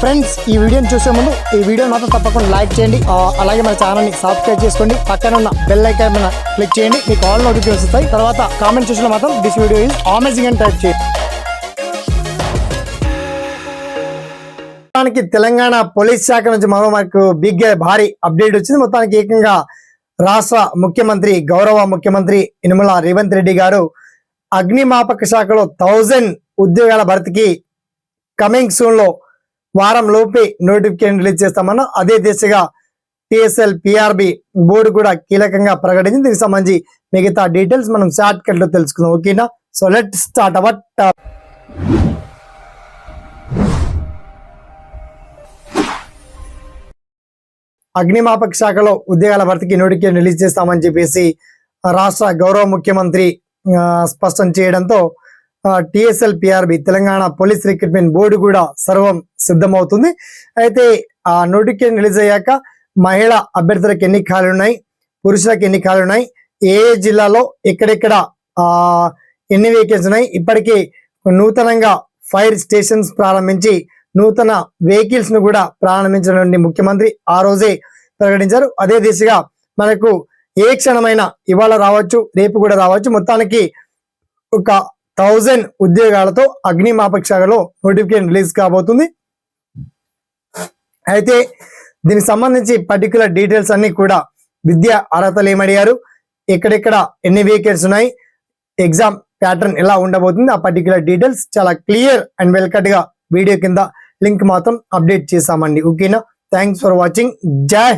Friends ఈ వీడియోని చూసే ముందు ఈ వీడియో మాత్రం తప్పకుండా లైక్ చేయండి. అలాగే మన ఛానల్ని సబ్స్క్రైబ్ చేసుకోండి. పక్కన ఉన్న బెల్ ఐకాన్ మీద క్లిక్ చేయండి. మీకు ఆల్ నోటిఫికేషన్ వస్తాయి. తర్వాత కామెంట్ చూసిన మాత్రం దిస్ వీడియో ఇస్ అమేజింగ్ అని టైప్ చేయండి. మొత్తానికి తెలంగాణ పోలీస్ శాఖ నుంచి మరో మనకు బిగ్ భారీ అప్డేట్ వచ్చింది. మొత్తానికి ఏకంగా రాష్ట్ర ముఖ్యమంత్రి గౌరవ ముఖ్యమంత్రి ఇనుమల రేవంత్ రెడ్డి గారు అగ్నిమాపక శాఖలో థౌజండ్ ఉద్యోగాల భర్తీకి కమింగ్ సూన్లో వారం లోపే నోటిఫికేషన్ రిలీజ్ చేస్తామన్న అదే దిశగా టిఎస్ఎల్ పిఆర్బి బోర్డు కూడా కీలకంగా ప్రకటించింది. దీనికి సంబంధించి మిగతా డీటెయిల్స్ మనం షార్ట్ కట్లో తెలుసుకుందాం. ఓకేనా? సో లెట్ స్టార్ట్ అవర్ అగ్నిమాపక శాఖలో ఉద్యోగాల భర్తీకి నోటిఫికేషన్ రిలీజ్ చేస్తామని చెప్పేసి రాష్ట్ర గౌరవ ముఖ్యమంత్రి స్పష్టం చేయడంతో T S L P R B Telangana police recruitment board కూడా సర్వం సిద్ధమవుతుంది. అయితే ఆ నోటిఫికేషన్ రిలీజ్ అయ్యాక మహిళ అభ్యర్థులకు ఎన్ని ఖాళీలు ఉన్నాయి పురుషులకు ఎన్ని ఖాళీలు ఉన్నాయి ఏ జిల్లాలో ఎక్కడెక్కడ ఆ ఎన్ని వేకెన్సీ ఉన్నాయి ఇప్పటికీ నూతనంగా ఫైర్ స్టేషన్స్ ప్రారంభించి నూతన వెహికల్స్ను కూడా ప్రారంభించినటువంటి ముఖ్యమంత్రి ఆ రోజే ప్రకటించారు. అదే దిశగా మనకు ఏ క్షణమైనా ఇవాళ రావచ్చు రేపు కూడా రావచ్చు. మొత్తానికి ఒక థౌజండ్ ఉద్యోగాలతో అగ్నిమాపక శాఖలో నోటిఫికేషన్ రిలీజ్ కాబోతుంది. అయితే దీనికి సంబంధించి పర్టికులర్ డీటెయిల్స్ అన్ని కూడా విద్యా అర్హతలు ఏమడిగారు? ఎక్కడెక్కడ ఎన్ని వెహికల్స్ ఉన్నాయి? ఎగ్జామ్ ప్యాటర్న్ ఎలా ఉండబోతుంది? ఆ పర్టికులర్ డీటెయిల్స్ చాలా క్లియర్ అండ్ వెల్కట్గా వీడియో కింద లింక్ మాత్రం అప్డేట్ చేసామండి ఓకేనా? Thanks for watching. జై